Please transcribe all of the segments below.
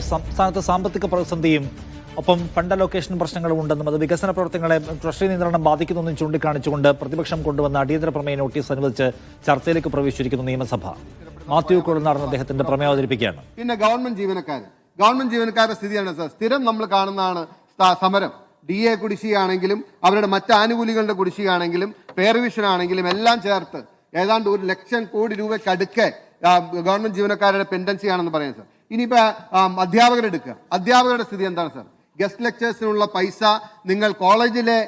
സംസ്ഥാനത്ത് സാമ്പത്തിക പ്രതിസന്ധിയും ഒപ്പം ഫണ്ട് അലോക്കേഷൻ പ്രശ്നങ്ങളും ഉണ്ടെന്നും അത് വികസന പ്രവർത്തനങ്ങളെ ട്രഷറി നിയന്ത്രണം ബാധിക്കുന്നെന്നും ചൂണ്ടിക്കാണിച്ചുകൊണ്ട് പ്രതിപക്ഷം കൊണ്ടുവന്ന അടിയന്തര പ്രമേയ നോട്ടീസ് അനുവദിച്ച് ചർച്ചയിലേക്ക് പ്രവേശിച്ചിരിക്കുന്നു നിയമസഭ. മാത്യു കൊളുന്നാടൻ അദ്ദേഹത്തിന്റെ പ്രമേയം അവതരിപ്പിക്കുകയാണ്. പിന്നെ ഗവൺമെന്റ് ജീവനക്കാർ ഗവൺമെന്റ് ജീവനക്കാരുടെ സ്ഥിതിയാണ് സ്ഥിരം നമ്മൾ കാണുന്നതാണ് സമരം. ഡി എ കുടിശ്ശികയാണെങ്കിലും അവരുടെ മറ്റ് ആനുകൂല്യങ്ങളുടെ കുടിശ്ശികയാണെങ്കിലും പേർവിഷൻ ആണെങ്കിലും എല്ലാം ചേർത്ത് ഏതാണ്ട് ഒരു ലക്ഷം കോടി രൂപയ്ക്ക് അടുക്കെ ഗവൺമെന്റ് ജീവനക്കാരുടെ പെൻഡൻസിയാണെന്ന് പറയുന്നത് പറയാം സാർ. ഇനിയിപ്പോ അധ്യാപകരെ എടുക്കുക അധ്യാപകരുടെ സ്ഥിതി എന്താണ് സാർ? ഗസ്റ്റ് ലെക്ചേഴ്സിനുള്ള പൈസ നിങ്ങൾ കോളേജിലെ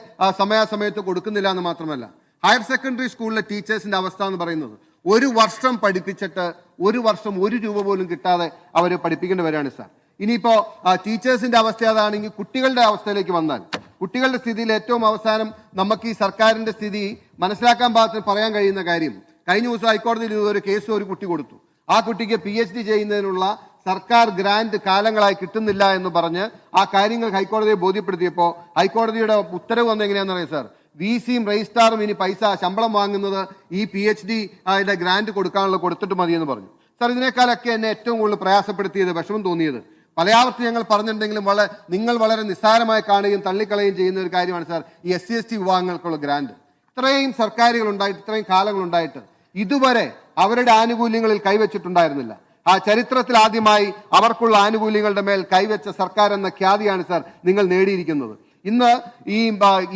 സമയാസമയത്ത് കൊടുക്കുന്നില്ല എന്ന് മാത്രമല്ല ഹയർ സെക്കൻഡറി സ്കൂളിലെ ടീച്ചേഴ്സിന്റെ അവസ്ഥ എന്ന് പറയുന്നത് ഒരു വർഷം പഠിപ്പിച്ചിട്ട് ഒരു വർഷം ഒരു രൂപ പോലും കിട്ടാതെ അവർ പഠിപ്പിക്കേണ്ടി വരികയാണ് സാർ. ഇനിയിപ്പോൾ ടീച്ചേഴ്സിന്റെ അവസ്ഥ അതാണെങ്കിൽ കുട്ടികളുടെ അവസ്ഥയിലേക്ക് വന്നാൽ കുട്ടികളുടെ സ്ഥിതിയിൽ ഏറ്റവും അവസാനം നമുക്ക് ഈ സർക്കാരിന്റെ സ്ഥിതി മനസ്സിലാക്കാൻ പാകത്തിന് പറയാൻ കഴിയുന്ന കാര്യം കഴിഞ്ഞ ദിവസം ഹൈക്കോടതിയിൽ ഒരു കേസ് ഒരു കുട്ടി കൊടുത്തു. ആ കുട്ടിക്ക് പി എച്ച് ഡി ചെയ്യുന്നതിനുള്ള സർക്കാർ ഗ്രാന്റ് കാലങ്ങളായി കിട്ടുന്നില്ല എന്ന് പറഞ്ഞ് ആ കാര്യങ്ങൾ ഹൈക്കോടതിയെ ബോധ്യപ്പെടുത്തിയപ്പോൾ ഹൈക്കോടതിയുടെ ഉത്തരവ് വന്നത് എങ്ങനെയാണെന്ന് അറിയാം സാർ? വി സിയും രജിസ്ട്രാറും ഇനി പൈസ ശമ്പളം വാങ്ങുന്നത് ഈ പി എച്ച് ഡി അതിന്റെ ഗ്രാന്റ് കൊടുക്കാനുള്ള കൊടുത്തിട്ട് മതിയെന്ന് പറഞ്ഞു. സാർ ഇതിനേക്കാളൊക്കെ എന്നെ ഏറ്റവും കൂടുതൽ പ്രയാസപ്പെടുത്തിയത് വിഷമം തോന്നിയത്. പലയാവർത്തി ഞങ്ങൾ പറഞ്ഞിട്ടുണ്ടെങ്കിലും വളരെ നിങ്ങൾ വളരെ നിസ്സാരമായി കാണുകയും തള്ളിക്കളയുകയും ചെയ്യുന്ന ഒരു കാര്യമാണ് സാർ ഈ എസ് സി എസ് ടി വിഭാഗങ്ങൾക്കുള്ള ഗ്രാന്റ്. ഇത്രയും സർക്കാരുകൾ ഉണ്ടായിട്ട് ഇത്രയും കാലങ്ങളുണ്ടായിട്ട് ഇതുവരെ അവരുടെ ആനുകൂല്യങ്ങളിൽ കൈവച്ചിട്ടുണ്ടായിരുന്നില്ല. ആ ചരിത്രത്തിൽ ആദ്യമായി അവർക്കുള്ള ആനുകൂല്യങ്ങളുടെ മേൽ കൈവച്ച സർക്കാർ എന്ന ഖ്യാതിയാണ് സർ നിങ്ങൾ നേടിയിരിക്കുന്നത്. ഇന്ന് ഈ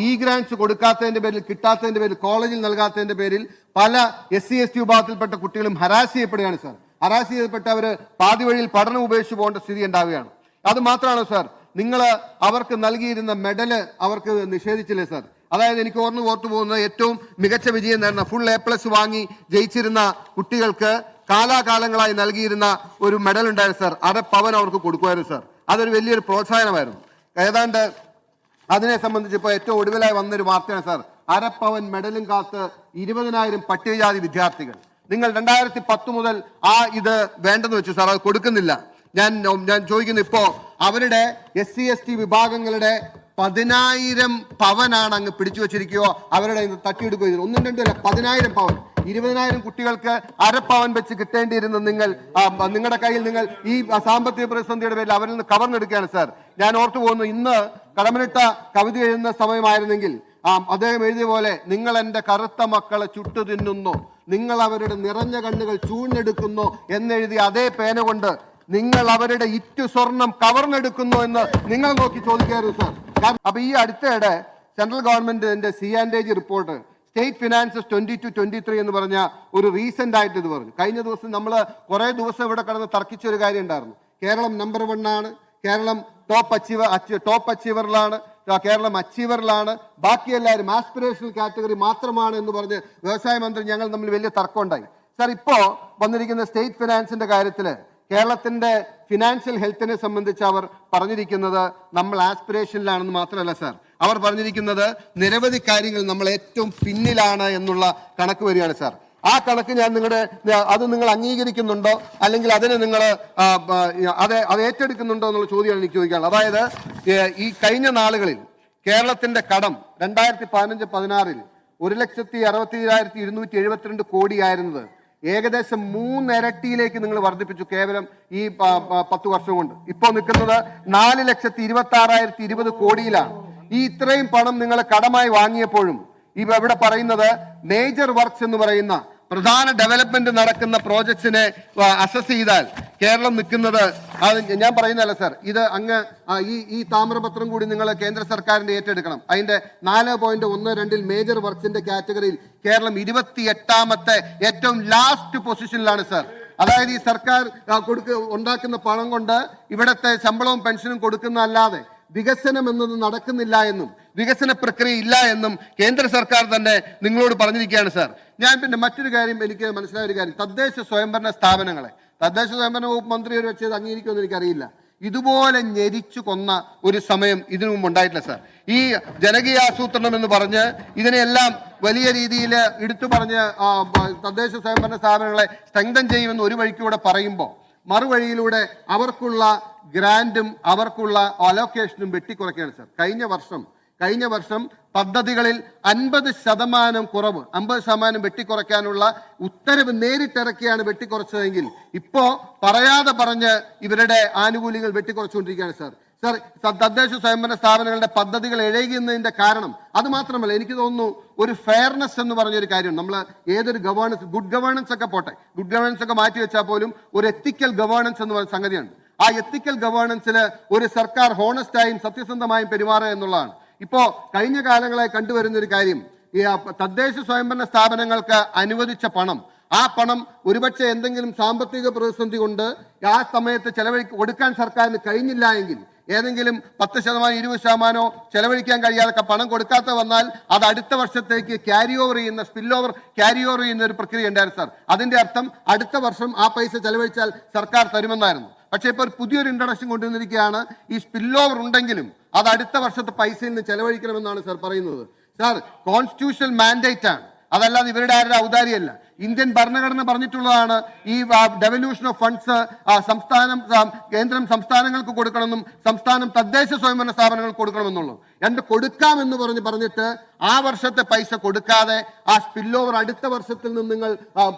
ഇ ഗ്രാൻസ് കൊടുക്കാത്തതിന്റെ പേരിൽ കിട്ടാത്തതിന്റെ പേരിൽ കോളേജിൽ നൽകാത്തതിന്റെ പേരിൽ പല എസ് സി എസ് ടി വിഭാഗത്തിൽപ്പെട്ട കുട്ടികളും ഹരാസ് ചെയ്യപ്പെടുകയാണ് സാർ. ഹരാസ് ചെയ്യപ്പെട്ടവര് പാതി വഴിയിൽ പഠനം ഉപേക്ഷിച്ച് പോകേണ്ട സ്ഥിതി ഉണ്ടാവുകയാണ്. അത് മാത്രമാണ് സാർ നിങ്ങൾ അവർക്ക് നൽകിയിരുന്ന മെഡൽ അവർക്ക് നിഷേധിച്ചില്ലേ സർ? അതായത് എനിക്ക് ഓർമ്മ ഓർത്തു പോകുന്ന ഏറ്റവും മികച്ച വിജയം നേടുന്ന ഫുൾ എ പ്ലസ് വാങ്ങി ജയിച്ചിരുന്ന കുട്ടികൾക്ക് കാലാകാലങ്ങളായി നൽകിയിരുന്ന ഒരു മെഡൽ ഉണ്ടായിരുന്നു സർ അര പവൻ അവർക്ക് കൊടുക്കുമായിരുന്നു സർ അതൊരു വലിയൊരു പ്രോത്സാഹനമായിരുന്നു. ഏതാണ്ട് അതിനെ സംബന്ധിച്ച് ഇപ്പോൾ ഏറ്റവും ഒടുവിലായി വന്നൊരു വാർത്തയാണ് സാർ അരപ്പവൻ മെഡലും കാത്ത് ഇരുപതിനായിരം പട്ടികജാതി വിദ്യാർത്ഥികൾ. നിങ്ങൾ രണ്ടായിരത്തി പത്ത് മുതൽ ആ ഇത് വേണ്ടെന്ന് വെച്ചു സാർ അത് കൊടുക്കുന്നില്ല. ഞാൻ ഞാൻ ചോദിക്കുന്നു ഇപ്പോൾ അവരുടെ എസ് സി എസ് ടി വിഭാഗങ്ങളുടെ പതിനായിരം പവനാണ് അങ്ങ് പിടിച്ചു വെച്ചിരിക്കുകയോ അവരുടെ തട്ടിയെടുക്കുകയോ ഒന്നും രണ്ടും അല്ല പതിനായിരം പവൻ. ഇരുപതിനായിരം കുട്ടികൾക്ക് അരപ്പവൻ വെച്ച് കിട്ടേണ്ടിയിരുന്ന നിങ്ങൾ നിങ്ങളുടെ കയ്യിൽ നിങ്ങൾ ഈ സാമ്പത്തിക പ്രതിസന്ധിയുടെ പേരിൽ അവരിൽ നിന്ന് കവർന്നെടുക്കുകയാണ് സാർ. ഞാൻ ഓർത്തു പോകുന്നു ഇന്ന് കടമനിട്ട കവിത എഴുതുന്ന സമയമായിരുന്നെങ്കിൽ അദ്ദേഹം എഴുതിയ പോലെ നിങ്ങൾ എന്റെ കറുത്ത മക്കളെ ചുട്ടു തിന്നുന്നു നിങ്ങൾ അവരുടെ നിറഞ്ഞ കണ്ണുകൾ ചൂഴ്ന്നെടുക്കുന്നു എന്നെഴുതിയ അതേ പേന കൊണ്ട് നിങ്ങൾ അവരുടെ ഇറ്റു സ്വർണം കവർന്നെടുക്കുന്നു എന്ന് നിങ്ങൾ നോക്കി ചോദിക്കായിരുന്നു സാർ. അപ്പൊ ഈ അടുത്തയിടെ സെൻട്രൽ ഗവൺമെന്റിന്റെ C and A G report state finances twenty two twenty three എന്ന് പറഞ്ഞ ഒരു റീസെന്റ് ആയിട്ട് ഇത് പറഞ്ഞു. കഴിഞ്ഞ ദിവസം നമ്മൾ കുറെ ദിവസം ഇവിടെ കടന്ന് തർക്കിച്ച ഒരു കാര്യം ഉണ്ടായിരുന്നു. കേരളം നമ്പർ വൺ ആണ്. കേരളം ടോപ്പ് അച്ചീവർ ടോപ്പ് അച്ചീവറിലാണ് കേരളം അച്ചീവറിലാണ് ബാക്കി എല്ലാവരും ആസ്പിറേഷണൽ കാറ്റഗറി മാത്രമാണ് എന്ന് പറഞ്ഞ് വ്യവസായ മന്ത്രി ഞങ്ങൾ തമ്മിൽ വലിയ തർക്കമുണ്ടായി സാർ ഇപ്പോൾ വന്നിരിക്കുന്ന സ്റ്റേറ്റ് ഫിനാൻസിന്റെ കാര്യത്തിൽ കേരളത്തിന്റെ ഫിനാൻഷ്യൽ ഹെൽത്തിനെ സംബന്ധിച്ച് അവർ പറഞ്ഞിരിക്കുന്നത് നമ്മൾ ആസ്പിറേഷനിലാണെന്ന് മാത്രമല്ല സാർ അവർ പറഞ്ഞിരിക്കുന്നത് നിരവധി കാര്യങ്ങൾ നമ്മൾ ഏറ്റവും പിന്നിലാണ് എന്നുള്ള കണക്ക് വരികയാണ് സാർ. ആ കണക്ക് ഞാൻ നിങ്ങളുടെ അത് നിങ്ങൾ അംഗീകരിക്കുന്നുണ്ടോ? അല്ലെങ്കിൽ അതിനെ നിങ്ങൾ അത് അത് ഏറ്റെടുക്കുന്നുണ്ടോ എന്നുള്ള ചോദ്യമാണ് എനിക്ക് ചോദിക്കാനുള്ളത്. അതായത് ഈ കഴിഞ്ഞ നാളുകളിൽ കേരളത്തിന്റെ കടം രണ്ടായിരത്തി പതിനഞ്ച് പതിനാറിൽ ഒരു ലക്ഷത്തി അറുപത്തി ഏഴായിരത്തി ഇരുന്നൂറ്റി എഴുപത്തിരണ്ട് കോടിയായിരുന്നത് ഏകദേശം മൂന്നിരട്ടിയിലേക്ക് നിങ്ങൾ വർദ്ധിപ്പിച്ചു കേവലം ഈ പത്ത് വർഷം കൊണ്ട്. ഇപ്പോൾ നിൽക്കുന്നത് നാല് ലക്ഷത്തി ഇരുപത്തി ആറായിരത്തി ഇരുപത് കോടിയിലാണ്. ഈ ഇത്രയും പണം നിങ്ങൾ കടമായി വാങ്ങിയപ്പോഴും ഇവ ഇവിടെ പറയുന്നത് മേജർ വർക്ക്സ് എന്ന് പറയുന്ന പ്രധാന ഡെവലപ്മെന്റ് നടക്കുന്ന പ്രോജക്ട്സിനെ അസസ് ചെയ്താൽ കേരളം നിൽക്കുന്നത് അത് ഞാൻ പറയുന്നതല്ല സർ ഇത് അങ്ങ് ഈ ഈ താമ്രപത്രം കൂടി നിങ്ങൾ കേന്ദ്ര സർക്കാരിന്റെ ഏറ്റെടുക്കണം. അതിന്റെ നാല് പോയിന്റ് ഒന്ന് രണ്ടിൽ മേജർ വർക്ക്സിന്റെ കാറ്റഗറിയിൽ കേരളം ഇരുപത്തി എട്ടാമത്തെ ഏറ്റവും ലാസ്റ്റ് പൊസിഷനിലാണ് സർ അതായത് ഈ സർക്കാർ കൊടുക്ക ഉണ്ടാക്കുന്ന പണം കൊണ്ട് ഇവിടത്തെ ശമ്പളവും പെൻഷനും കൊടുക്കുന്നതല്ലാതെ വികസനം എന്നത് നടക്കുന്നില്ല എന്നും വികസന പ്രക്രിയ ഇല്ല എന്നും കേന്ദ്ര സർക്കാർ തന്നെ നിങ്ങളോട് പറഞ്ഞിരിക്കുകയാണ് സാർ. ഞാൻ പിന്നെ മറ്റൊരു കാര്യം എനിക്ക് മനസ്സിലായ ഒരു കാര്യം. തദ്ദേശ സ്വയംഭരണ സ്ഥാപനങ്ങളെ തദ്ദേശ സ്വയംഭരണ വകുപ്പ് മന്ത്രി ഒരു വെച്ചത് അംഗീകരിക്കുമെന്ന് എനിക്കറിയില്ല. ഇതുപോലെ ഞെരിച്ചു കൊന്ന ഒരു സമയം ഇതിനു മുമ്പ് ഉണ്ടായിട്ടില്ല സാർ. ഈ ജനകീയ ആസൂത്രണം എന്ന് പറഞ്ഞ് ഇതിനെല്ലാം വലിയ രീതിയിൽ എടുത്തു പറഞ്ഞ് തദ്ദേശ സ്വയംഭരണ സ്ഥാപനങ്ങളെ സ്ട്രെങ്തൻ ചെയ്യുമെന്ന് ഒരു വഴിക്കൂടെ പറയുമ്പോൾ മറുവഴിയിലൂടെ അവർക്കുള്ള ഗ്രാൻഡും അവർക്കുള്ള അലോക്കേഷനും വെട്ടിക്കുറയ്ക്കുകയാണ് സാർ. കഴിഞ്ഞ വർഷം കഴിഞ്ഞ വർഷം പദ്ധതികളിൽ അൻപത് ശതമാനം കുറവ് അമ്പത് ശതമാനം വെട്ടിക്കുറയ്ക്കാനുള്ള ഉത്തരവ് നേരിട്ടിറക്കിയാണ് വെട്ടിക്കുറച്ചതെങ്കിൽ ഇപ്പോ പറയാതെ പറഞ്ഞ് ഇവരുടെ ആനുകൂല്യങ്ങൾ വെട്ടിക്കുറച്ചുകൊണ്ടിരിക്കുകയാണ് സാർ. സാർ തദ്ദേശ സ്വയംഭരണ സ്ഥാപനങ്ങളുടെ പദ്ധതികൾ എഴുകുന്നതിന്റെ കാരണം അത് മാത്രമല്ല എനിക്ക് തോന്നുന്നു ഒരു ഫെയർനെസ് എന്ന് പറഞ്ഞൊരു കാര്യം നമ്മൾ ഏതൊരു ഗവേണൻസ് ഗുഡ് ഗവേണൻസ് ഒക്കെ പോട്ടെ ഗുഡ് ഗവേണൻസ് ഒക്കെ മാറ്റി വെച്ചാൽ പോലും ഒരു എത്തിക്കൽ ഗവേണൻസ് എന്ന് പറയുന്ന സംഗതിയാണ് ആ എത്തിക്കൽ ഗവേണൻസിൽ ഒരു സർക്കാർ ഹോണസ്റ്റായും സത്യസന്ധമായും പെരുമാറുക എന്നുള്ളതാണ്. ഇപ്പോൾ കഴിഞ്ഞ കാലങ്ങളായി കണ്ടുവരുന്ന ഒരു കാര്യം ഈ തദ്ദേശ സ്വയംഭരണ സ്ഥാപനങ്ങൾക്ക് അനുവദിച്ച പണം ആ പണം ഒരുപക്ഷെ എന്തെങ്കിലും സാമ്പത്തിക പ്രതിസന്ധി കൊണ്ട് ആ സമയത്ത് ചെലവഴി കൊടുക്കാൻ സർക്കാരിന് കഴിഞ്ഞില്ല എങ്കിൽ ഏതെങ്കിലും പത്ത് ശതമാനം ഇരുപത് ശതമാനമോ ചെലവഴിക്കാൻ കഴിയാതെ പണം കൊടുക്കാത്ത വന്നാൽ അത് അടുത്ത വർഷത്തേക്ക് ക്യാരി ഓവർ ചെയ്യുന്ന സ്പിൽ ഓവർ ക്യാരി ഓവർ ചെയ്യുന്ന ഒരു പ്രക്രിയ ഉണ്ടായിരുന്നു സാർ. അതിന്റെ അർത്ഥം അടുത്ത വർഷം ആ പൈസ ചെലവഴിച്ചാൽ സർക്കാർ തരുമെന്നായിരുന്നു. പക്ഷേ ഇപ്പോൾ പുതിയൊരു ഇൻട്രഡക്ഷൻ കൊണ്ടുവന്നിരിക്കുകയാണ്. ഈ സ്പിൽ ഓവർ ഉണ്ടെങ്കിലും അത് അടുത്ത വർഷത്തെ പൈസയിൽ നിന്ന് ചെലവഴിക്കണമെന്നാണ് സാർ പറയുന്നത്. സാർ കോൺസ്റ്റിറ്റ്യൂഷണൽ മാൻഡേറ്റ് ആണ്. അതല്ലാതെ ഇവരുടെ ആരുടെ ഔദാര്യമല്ല. ഇന്ത്യൻ ഭരണഘടന പറഞ്ഞിട്ടുള്ളതാണ് ഈ ഡെവല്യൂഷൻ ഓഫ് ഫണ്ട്സ് സംസ്ഥാനം കേന്ദ്രം സംസ്ഥാനങ്ങൾക്ക് കൊടുക്കണമെന്നും സംസ്ഥാനം തദ്ദേശ സ്വയംഭരണ സ്ഥാപനങ്ങൾക്ക് കൊടുക്കണമെന്നുള്ളൂ രണ്ട് കൊടുക്കാമെന്ന് പറഞ്ഞ് പറഞ്ഞിട്ട് ആ വർഷത്തെ പൈസ കൊടുക്കാതെ ആ സ്പിൽ ഓവർ അടുത്ത വർഷത്തിൽ നിന്ന് നിങ്ങൾ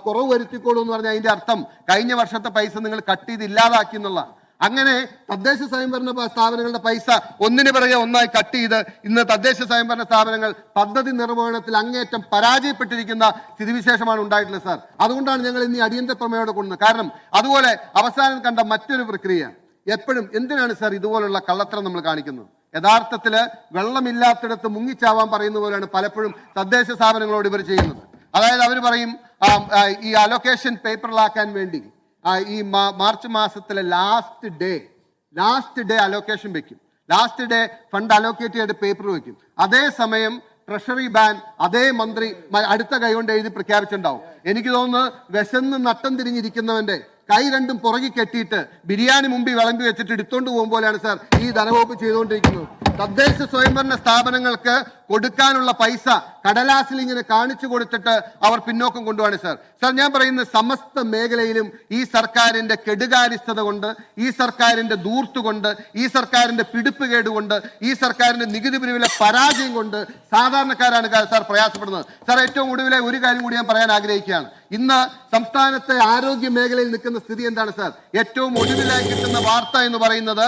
കുറവ് വരുത്തിക്കോളൂ എന്ന് പറഞ്ഞാൽ അതിന്റെ അർത്ഥം കഴിഞ്ഞ വർഷത്തെ പൈസ നിങ്ങൾ കട്ട് ചെയ്ത് ഇല്ലാതാക്കി എന്നുള്ള അങ്ങനെ തദ്ദേശ സ്വയംഭരണ സ്ഥാപനങ്ങളുടെ പൈസ ഒന്നിന് പിറകെ ഒന്നായി കട്ട് ചെയ്ത് ഇന്ന് തദ്ദേശ സ്വയംഭരണ സ്ഥാപനങ്ങൾ പദ്ധതി നിർവഹണത്തിൽ അങ്ങേറ്റം പരാജയപ്പെട്ടിരിക്കുന്ന സ്ഥിതിവിശേഷമാണ് ഉണ്ടായിട്ടുള്ളത് സാർ. അതുകൊണ്ടാണ് ഞങ്ങൾ ഇന്ന് അടിയന്തര പ്രമേയോടെ കൊണ്ടുവന്നത്. കാരണം അതുപോലെ അവസാനം കണ്ട മറ്റൊരു പ്രക്രിയ. എപ്പോഴും എന്തിനാണ് സാർ ഇതുപോലുള്ള കള്ളത്തരം നമ്മൾ കാണിക്കുന്നത്? യഥാർത്ഥത്തിൽ വെള്ളമില്ലാത്തിടത്ത് മുങ്ങിച്ചാവാൻ പറയുന്ന പോലെയാണ് പലപ്പോഴും തദ്ദേശ സ്ഥാപനങ്ങളോട് ഇവർ ചെയ്യുന്നത്. അതായത് അവർ പറയും ഈ അലൊക്കേഷൻ പേപ്പറിലാക്കാൻ വേണ്ടി ഈ മാർച്ച് മാസത്തിലെ last day last day allocation വെക്കും. ലാസ്റ്റ് ഡേ ഫണ്ട് അലോക്കേറ്റ് ചെയ്ത് പേപ്പർ വെക്കും. അതേസമയം ട്രഷറി ബാൻ അതേ മന്ത്രി അടുത്ത കൈ കൊണ്ട് എഴുതി പ്രഖ്യാപിച്ചിട്ടുണ്ടാവും. എനിക്ക് തോന്നുന്നു വിശന്ന് നട്ടം തിരിഞ്ഞിരിക്കുന്നവന്റെ കൈ രണ്ടും പുറകിൽ കെട്ടിയിട്ട് ബിരിയാണി മുമ്പിൽ വിളമ്പി വെച്ചിട്ട് എടുത്തോണ്ട് പോലെയാണ് സാർ ഈ ധനവകുപ്പ് ചെയ്തുകൊണ്ടിരിക്കുന്നത്. തദ്ദേശ സ്വയംഭരണ സ്ഥാപനങ്ങൾക്ക് കൊടുക്കാനുള്ള പൈസ കടലാസിൽ ഇങ്ങനെ കാണിച്ചു കൊടുത്തിട്ട് അവർ പിന്നോക്കം കൊണ്ടുപോവാണ് സാർ. സാർ ഞാൻ പറയുന്ന സമസ്ത മേഖലയിലും ഈ സർക്കാരിന്റെ കെടുകാര്യസ്ഥത കൊണ്ട് ഈ സർക്കാരിന്റെ ദൂർത്ത് കൊണ്ട് ഈ സർക്കാരിന്റെ പിടിപ്പുകേട് കൊണ്ട് ഈ സർക്കാരിന്റെ നികുതി പിരിവിലെ പരാജയം കൊണ്ട് സാധാരണക്കാരാണ് സാർ പ്രയാസപ്പെടുന്നത്. സാർ ഏറ്റവും ഒടുവിലെ ഒരു കാര്യം കൂടി ഞാൻ പറയാൻ ആഗ്രഹിക്കുകയാണ്. ഇന്ന് സംസ്ഥാനത്തെ ആരോഗ്യ മേഖലയിൽ നിൽക്കുന്ന സ്ഥിതി എന്താണ് സാർ? ഏറ്റവും ഒടുവിലായി കിട്ടുന്ന വാർത്ത എന്ന് പറയുന്നത്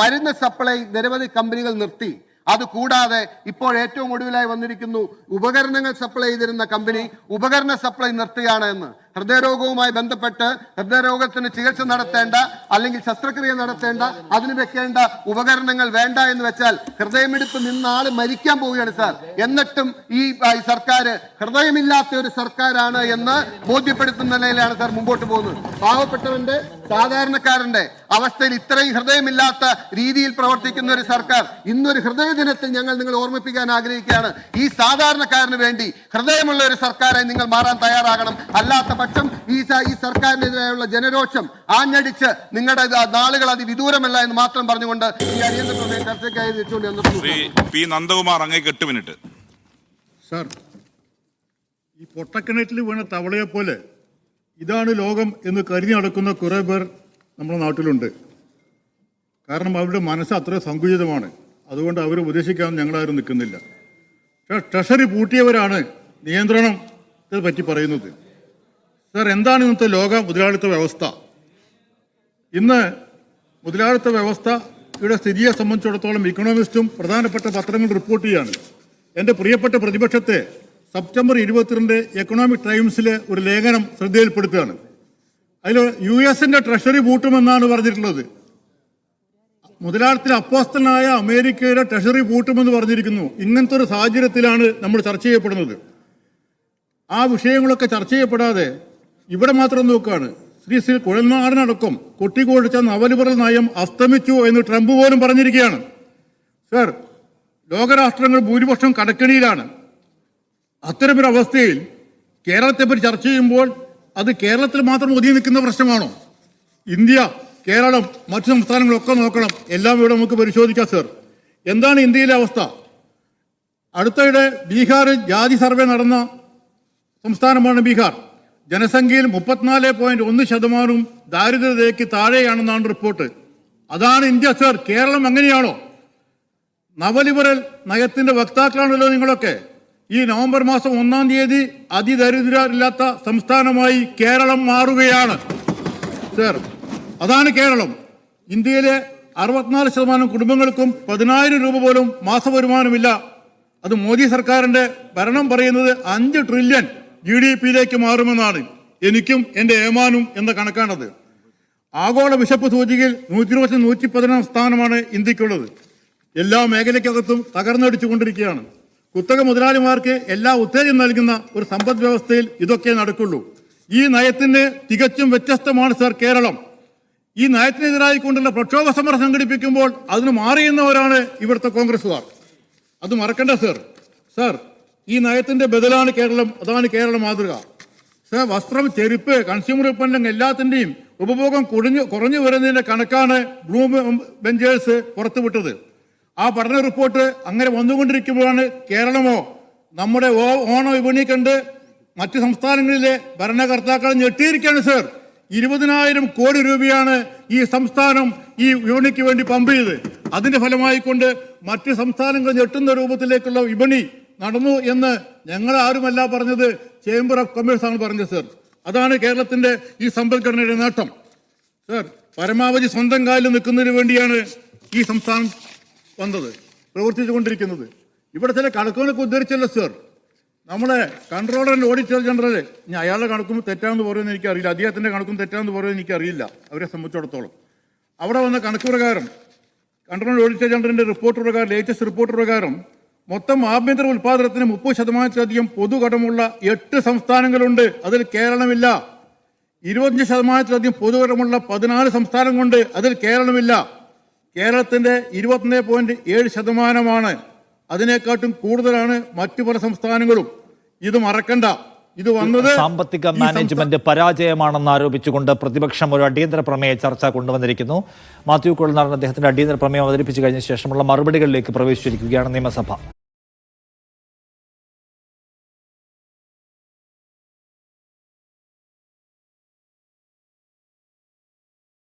മരുന്ന് സപ്ലൈ നിരവധി കമ്പനികൾ നിർത്തി. അത് കൂടാതെ ഇപ്പോൾ ഏറ്റവും ഒടുവിലായി വന്നിരിക്കുന്നു ഉപകരണങ്ങൾ സപ്ലൈ ചെയ്തിരുന്ന കമ്പനി ഉപകരണ സപ്ലൈ നിർത്തുകയാണ് എന്ന്. ഹൃദയരോഗവുമായി ബന്ധപ്പെട്ട് ഹൃദയരോഗത്തിന് ചികിത്സ നടത്തേണ്ട അല്ലെങ്കിൽ ശസ്ത്രക്രിയ നടത്തേണ്ട അതിന് വെക്കേണ്ട ഉപകരണങ്ങൾ വേണ്ട എന്ന് വെച്ചാൽ ഹൃദയമിടിപ്പ് നിന്ന ആൾ മരിക്കാൻ പോവുകയാണ് സാർ. എന്നിട്ടും ഈ സർക്കാർ ഹൃദയമില്ലാത്ത ഒരു സർക്കാരാണ് എന്ന് ബോധ്യപ്പെടുത്തുന്ന നിലയിലാണ് സാർ മുമ്പോട്ട് പോകുന്നത്. പാവപ്പെട്ടവന്റെ സാധാരണക്കാരന്റെ അവസ്ഥയിൽ ഇത്രയും ഹൃദയമില്ലാത്ത രീതിയിൽ പ്രവർത്തിക്കുന്ന ഒരു സർക്കാർ ഇന്നൊരു ഹൃദയ ദിനത്തിൽ ഞങ്ങൾ നിങ്ങൾ ഓർമ്മിപ്പിക്കാൻ ആഗ്രഹിക്കുകയാണ്. ഈ സാധാരണക്കാരന് വേണ്ടി ഹൃദയമുള്ള ഒരു സർക്കാരായി നിങ്ങൾ മാറാൻ തയ്യാറാകണം. അല്ലാത്ത പക്ഷം ഈ ഈ സർക്കാരിനെതിരായുള്ള ജനരോഷം ആഞ്ഞടിച്ച് നിങ്ങളുടെ നാളുകൾ അതിവിദൂരമല്ല എന്ന് മാത്രം പറഞ്ഞുകൊണ്ട് ഈ അടിയന്തര പ്രമേയ ചർച്ചയ്ക്കായി വെച്ചുകൊണ്ട് പി നന്ദകുമാർ അങ്ങേക്ക് എട്ട് മിനിറ്റ്. സാർ ഈ പൊട്ടക്കിണറ്റിൽ വീണ തവളയെ പോലെ ഇതാണ് ലോകം എന്ന് കരുതി നടക്കുന്ന കുറേ പേർ നമ്മുടെ നാട്ടിലുണ്ട്. കാരണം അവരുടെ മനസ്സ് അത്ര സങ്കുചിതമാണ്. അതുകൊണ്ട് അവർ ഉപദേശിക്കാൻ ഞങ്ങളാരും നിൽക്കുന്നില്ല. ട്രഷറി പൂട്ടിയവരാണ് നിയന്ത്രണം പറ്റി പറയുന്നത്. സാർ എന്താണ് ഇന്നത്തെ ലോക മുതലാളിത്ത വ്യവസ്ഥ? ഇന്ന് മുതലാളിത്ത വ്യവസ്ഥയുടെ സ്ഥിതിയെ സംബന്ധിച്ചിടത്തോളം ഇക്കണോമിസ്റ്റും പ്രധാനപ്പെട്ട പത്രങ്ങൾ റിപ്പോർട്ട് ചെയ്യാണ്. എന്റെ പ്രിയപ്പെട്ട പ്രതിപക്ഷത്തെ സെപ്റ്റംബർ ഇരുപത്തിരണ്ട് എക്കണോമിക് ടൈംസിലെ ഒരു ലേഖനം ശ്രദ്ധയിൽപ്പെടുത്തുകയാണ്. അതിൽ യു എസിന്റെ ട്രഷറി പൂട്ടുമെന്നാണ് പറഞ്ഞിട്ടുള്ളത്. മുതലാളത്തിൽ അപ്പോസ്തനായ അമേരിക്കയുടെ ട്രഷറി പൂട്ടുമെന്ന് പറഞ്ഞിരിക്കുന്നു. ഇങ്ങനത്തെ ഒരു സാഹചര്യത്തിലാണ് നമ്മൾ ചർച്ച ചെയ്യപ്പെടുന്നത്. ആ വിഷയങ്ങളൊക്കെ ചർച്ച ചെയ്യപ്പെടാതെ ഇവിടെ മാത്രം നോക്കുകയാണ് ശ്രീ ശ്രീ കുഴൽനാടനടക്കം കൊട്ടിഘോഷിച്ച നവലിബറൽ നയം അസ്തമിച്ചു എന്ന് ട്രംപ് പോലും പറഞ്ഞിരിക്കുകയാണ്. സർ ലോകരാഷ്ട്രങ്ങൾ ഭൂരിപക്ഷം കടക്കണിയിലാണ്. അത്തരമൊരു അവസ്ഥയിൽ കേരളത്തെ പറ്റി ചർച്ച ചെയ്യുമ്പോൾ അത് കേരളത്തിൽ മാത്രം ഒതുങ്ങി നിൽക്കുന്ന പ്രശ്നമാണോ? ഇന്ത്യ കേരളം മറ്റു സംസ്ഥാനങ്ങളൊക്കെ നോക്കണം. എല്ലാം ഇവിടെ നമുക്ക് പരിശോധിക്കാം സർ. എന്താണ് ഇന്ത്യയിലെ അവസ്ഥ? അടുത്തയിടെ ബീഹാറിൽ ജാതി സർവേ നടന്ന സംസ്ഥാനമാണ് ബീഹാർ. ജനസംഖ്യയിൽ മുപ്പത്തിനാല് പോയിന്റ് ഒന്ന് ശതമാനവും ദാരിദ്ര്യതയ്ക്ക് താഴെയാണെന്നാണ് റിപ്പോർട്ട്. അതാണ് ഇന്ത്യ സർ കേരളം അങ്ങനെയാണോ നവലിബറൽ നയത്തിന്റെ വക്താക്കളാണല്ലോ നിങ്ങളൊക്കെ. ഈ നവംബർ മാസം ഒന്നാം തീയതി അതിദരിദ്രരില്ലാത്ത സംസ്ഥാനമായി കേരളം മാറുകയാണ്. സർ അതാണ് കേരളം. ഇന്ത്യയിലെ അറുപത്തിനാല് ശതമാനം കുടുംബങ്ങൾക്കും പതിനായിരം രൂപ പോലും മാസവരുമാനമില്ല അത് മോദി സർക്കാരിന്റെ ഭരണം പറയുന്നത് അഞ്ച് ട്രില്യൺ ജി ഡി പിയിലേക്ക് മാറുമെന്നാണ് എനിക്കും എന്റെ ഏമാനും എന്ന കണക്കാണത്. ആഗോള വിശപ്പ് സൂചികയിൽ നൂറ്റി ഇരുപത്തി നൂറ്റി പതിനൊന്നാം സ്ഥാനമാണ് ഇന്ത്യക്കുള്ളത്. എല്ലാ മേഖലയ്ക്കകത്തും തകർന്നടിച്ചുകൊണ്ടിരിക്കുകയാണ്. കുത്തക മുതലാളിമാർക്ക് എല്ലാ ഉത്തേജനം നൽകുന്ന ഒരു സമ്പദ് വ്യവസ്ഥയിൽ ഇതൊക്കെ നടക്കുള്ളൂ. ഈ നയത്തിന് തികച്ചും വ്യത്യസ്തമാണ് സർ കേരളം. ഈ നയത്തിനെതിരായിക്കൊണ്ടുള്ള പ്രക്ഷോഭ സമരം സംഘടിപ്പിക്കുമ്പോൾ അതിന് മാറിയുന്നവരാണ് ഇവിടുത്തെ കോൺഗ്രസുകാർ അത് മറക്കണ്ട സർ. സർ ഈ നയത്തിന്റെ ബദലാണ് കേരളം അതാണ് കേരള മാതൃക. വസ്ത്രം ചെരുപ്പ് കൺസ്യൂമർ ഉൽപ്പന്നം എല്ലാത്തിന്റെയും ഉപഭോഗം കുറഞ്ഞു കുറഞ്ഞു വരുന്നതിന്റെ കണക്കാണ് ബ്ലൂം ബെഞ്ചേഴ്സ് പുറത്തുവിട്ടത്. ആ പഠന റിപ്പോർട്ട് അങ്ങനെ വന്നുകൊണ്ടിരിക്കുമ്പോഴാണ് കേരളമോ നമ്മുടെ ഓണ വിപണി കണ്ട് മറ്റ് സംസ്ഥാനങ്ങളിലെ ഭരണകർത്താക്കൾ ഞെട്ടിയിരിക്കുകയാണ് സർ. ഇരുപതിനായിരം കോടി രൂപയാണ് ഈ സംസ്ഥാനം ഈ വിപണിക്ക് വേണ്ടി പമ്പ് ചെയ്ത് അതിന്റെ ഫലമായിക്കൊണ്ട് മറ്റ് സംസ്ഥാനങ്ങൾ ഞെട്ടുന്ന രൂപത്തിലേക്കുള്ള വിപണി നടന്നു എന്ന് ഞങ്ങൾ ആരുമല്ല പറഞ്ഞത് ചേംബർ ഓഫ് കൊമേഴ്സ് ആണ് പറഞ്ഞത് സർ അതാണ് കേരളത്തിന്റെ ഈ സമ്പദ്ഘടനയുടെ നേട്ടം. സർ പരമാവധി സ്വന്തം കാലിൽ നിൽക്കുന്നതിന് വേണ്ടിയാണ് ഈ സംസ്ഥാനം വന്നത് പ്രവർത്തിച്ചുകൊണ്ടിരിക്കുന്നത് ഇവിടെ ചില കണക്കുകളൊക്കെ ഉദ്ധരിച്ചല്ലോ സർ നമ്മളെ കൺട്രോളർ ആൻഡ് ഓഡിറ്റർ ജനറൽ ഇനി അയാളുടെ കണക്കും തെറ്റാന്ന് പറയുമെന്ന് എനിക്കറിയില്ല. അദ്ദേഹത്തിന്റെ കണക്കും തെറ്റാന്ന് പറയുമെന്ന് എനിക്കറിയില്ല അവരെ സംബന്ധിച്ചിടത്തോളം. അവിടെ വന്ന കണക്ക് പ്രകാരം കൺട്രോൾ ഓഡിറ്റർ ജനറലിന്റെ റിപ്പോർട്ട് പ്രകാരം ലേറ്റസ്റ്റ് റിപ്പോർട്ട് പ്രകാരം മൊത്തം ആഭ്യന്തര ഉൽപാദനത്തിന് മുപ്പത് ശതമാനത്തിലധികം പൊതുകടമുള്ള എട്ട് സംസ്ഥാനങ്ങളുണ്ട്. അതിൽ കേരളമില്ല. ഇരുപത്തഞ്ച് ശതമാനത്തിലധികം പൊതുകടമുള്ള പതിനാല് സംസ്ഥാനങ്ങളുണ്ട് അതിൽ കേരളമില്ല. കേരളത്തിന്റെ ഇരുപത്തൊന്ന് പോയിന്റ് ഏഴ് ശതമാനമാണ്. അതിനെക്കാട്ടും കൂടുതലാണ് മറ്റു പല സംസ്ഥാനങ്ങളും. ഇത് മറക്കണ്ട. ഇത് വന്നത് സാമ്പത്തിക മാനേജ്മെന്റ് പരാജയമാണെന്ന് ആരോപിച്ചുകൊണ്ട് പ്രതിപക്ഷം ഒരു അടിയന്തര പ്രമേയ ചർച്ച കൊണ്ടുവന്നിരിക്കുന്നു. മാത്യു കൊളുനാടൻ അദ്ദേഹത്തിന്റെ അടിയന്തര പ്രമേയം അവതരിപ്പിച്ചു കഴിഞ്ഞ ശേഷമുള്ള മറുപടികളിലേക്ക് പ്രവേശിച്ചിരിക്കുകയാണ് നിയമസഭ.